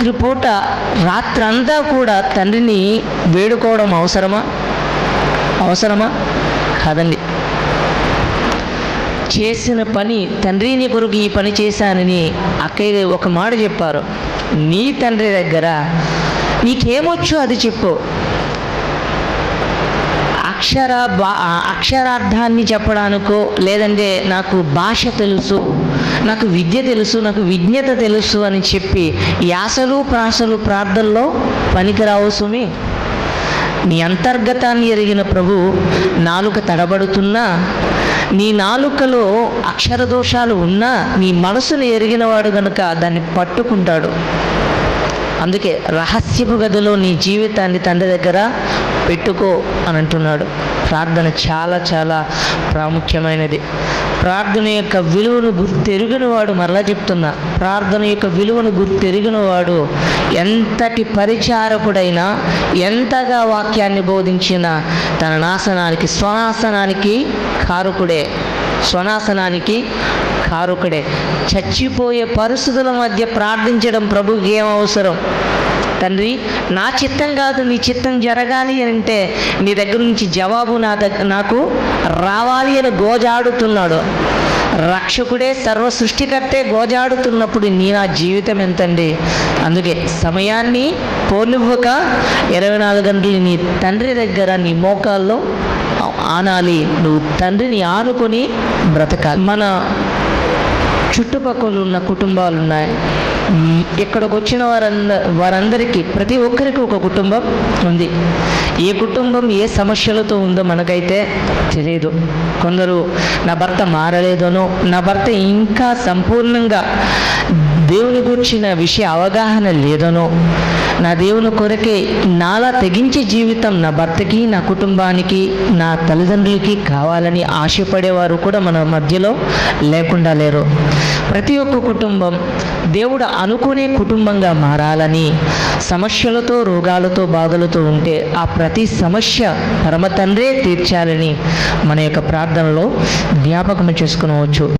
రాత్రిపూట రాత్రంతా కూడా తండ్రిని వేడుకోవడం అవసరమా? అవసరమా? కాదండి. చేసిన పని తండ్రి నీ కొరకు ఈ పని చేశానని అక్కయ్య ఒక మాట చెప్పారు. నీ తండ్రి దగ్గర నీకేమొచ్చు అది చెప్పు. అక్షర బా అక్షరార్థాన్ని చెప్పడానికో లేదంటే నాకు భాష తెలుసు నాకు విద్య తెలుసు నాకు విజ్ఞత తెలుసు అని చెప్పి యాసలు ప్రాసలు ప్రార్థనలో పనికిరావు సుమి. నీ అంతర్గతాన్ని ఎరిగిన ప్రభు నాలుక తడబడుతున్నా నీ నాలుకలో అక్షర దోషాలు ఉన్నా నీ మనసును ఎరిగినవాడు గనుక దాన్ని పట్టుకుంటాడు. అందుకే రహస్యపు గదిలో నీ జీవితాన్ని తండ్రి దగ్గర పెట్టుకో అని అంటున్నాడు. ప్రార్థన చాలా చాలా ప్రాముఖ్యమైనది. ప్రార్థన యొక్క విలువను గుర్తెరిగిన వాడు మరలా చెప్తున్నా. ప్రార్థన యొక్క విలువను గుర్తెరిగిన వాడు ఎంతటి పరిచారకుడైనా ఎంతగా వాక్యాన్ని బోధించినా తన నాశనానికి స్వనాశనానికి కారుకుడే. స్వనాశనానికి కారుకుడే. చచ్చిపోయే పరిస్థితుల మధ్య ప్రార్థించడం ప్రభుకి ఏం అవసరం? తండ్రి నా చిత్తం కాదు నీ చిత్తం జరగాలి అని అంటే నీ దగ్గర నుంచి జవాబు నా దగ్గర నాకు రావాలి అని గోజాడుతున్నాడు. రక్షకుడే సర్వ సృష్టికర్తే గోజాడుతున్నప్పుడు నీ నా జీవితం ఎంతండి? అందుకే సమయాన్ని పోనివ్వక ఇరవై నాలుగు గంటలు నీ తండ్రి దగ్గర నీ మోకాల్లో ఆనాలి నువ్వు తండ్రిని ఆనుకొని బ్రతకాలి. మన చుట్టుపక్కల ఉన్న కుటుంబాలు ఉన్నాయి ఇక్కడికి వచ్చిన వారంద వారందరికీ ప్రతి ఒక్కరికి ఒక కుటుంబం ఉంది. ఏ కుటుంబం ఏ సమస్యలతో ఉందో మనకైతే తెలియదు కొందరు నా భర్త మారలేదనో నా భర్త ఇంకా సంపూర్ణంగా దేవుని గురించిన విషయ అవగాహన లేదనో నా దేవుని కొరకే నాలా తెగించే జీవితం నా భర్తకి నా కుటుంబానికి నా తల్లిదండ్రులకి కావాలని ఆశపడేవారు కూడా మన మధ్యలో లేకుండా లేరు. ప్రతి ఒక్క కుటుంబం దేవుడు అనుకునే కుటుంబంగా మారాలని సమస్యలతో రోగాలతో బాధలతో ఉంటే ఆ ప్రతి సమస్య పరమతండ్రే తీర్చాలని మన యొక్క ప్రార్థనలో జ్ఞాపకం చేసుకునవచ్చు.